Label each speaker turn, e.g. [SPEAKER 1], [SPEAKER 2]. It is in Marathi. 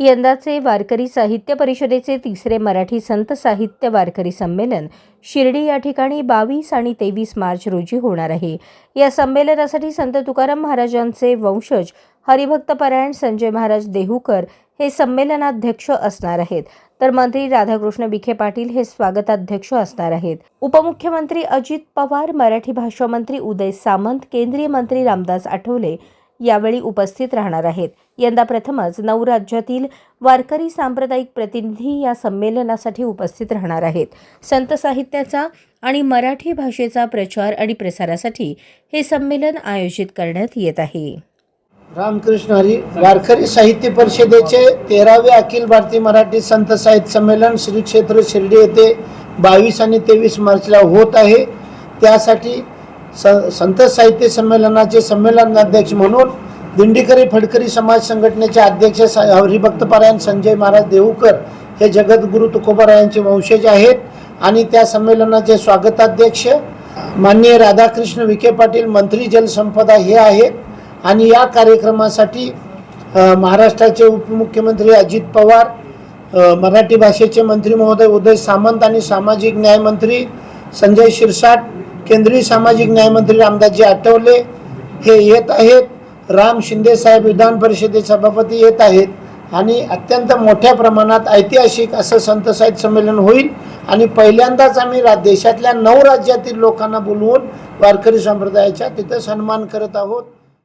[SPEAKER 1] यंदाचे वारकरी साहित्य परिषदेचे तिसरे मराठी संत साहित्य वारकरी संमेलन शिर्डी या ठिकाणी बावीस आणि तेवीस मार्च रोजी होणार आहे. या संमेलनासाठी संत तुकाराम महाराजांचे वंशज हरिभक्तपरायण संजय महाराज देहूकर हे संमेलनाध्यक्ष असणार आहेत. तर मंत्री राधाकृष्ण विखे पाटील हे स्वागताध्यक्ष असणार आहेत. उपमुख्यमंत्री अजित पवार मराठी भाषा मंत्री उदय सामंत केंद्रीय मंत्री रामदास आठवले यावेळी उपस्थित राहणार आहेत. यंदा प्रथमच नऊ राज्यातील वारकरी सांप्रदायिक प्रतिनिधी या संमेलनासाठी उपस्थित राहणार आहेत. संत साहित्याचा आणि मराठी भाषेचा प्रचार आणि प्रसारासाठी हे संमेलन आयोजित करण्यात येत आहे.
[SPEAKER 2] रामकृष्ण हरी वारकरी साहित्य परिषदेचे तेरावे अखिल भारतीय मराठी संत साहित्य संमेलन श्री क्षेत्र शिर्डी येथे बावीस आणि तेवीस मार्चला होत आहे. त्यासाठी स संत साहित्य संमेलनाचे संमेलनाध्यक्ष म्हणून दिंडीकरी फडकरी समाज संघटनेचे अध्यक्ष हरिभक्तपरायण संजय महाराज देऊकर हे जगद्गुरु तुकोबारायांचे वंशज आहेत आणि त्या संमेलनाचे स्वागताध्यक्ष माननीय राधाकृष्ण विखे पाटील मंत्री जलसंपदा हे आहेत. आणि या कार्यक्रमासाठी महाराष्ट्राचे उपमुख्यमंत्री अजित पवार मराठी भाषेचे मंत्री महोदय उदय सामंत आणि सामाजिक न्यायमंत्री संजय शिरसाट केंद्रीय सामाजिक न्यायमंत्री रामदासजी आठवले हे येत आहेत. राम शिंदे साहेब विधान परिषदे सभापती येत आहेत. आणि अत्यंत मोठ्या प्रमाणात ऐतिहासिक असं संत साहित्य संमेलन होईल. आणि पहिल्यांदाच आम्ही रा देशातल्या नऊ राज्यातील लोकांना बोलवून वारकरी संप्रदायाच्या तिथं सन्मान करत आहोत.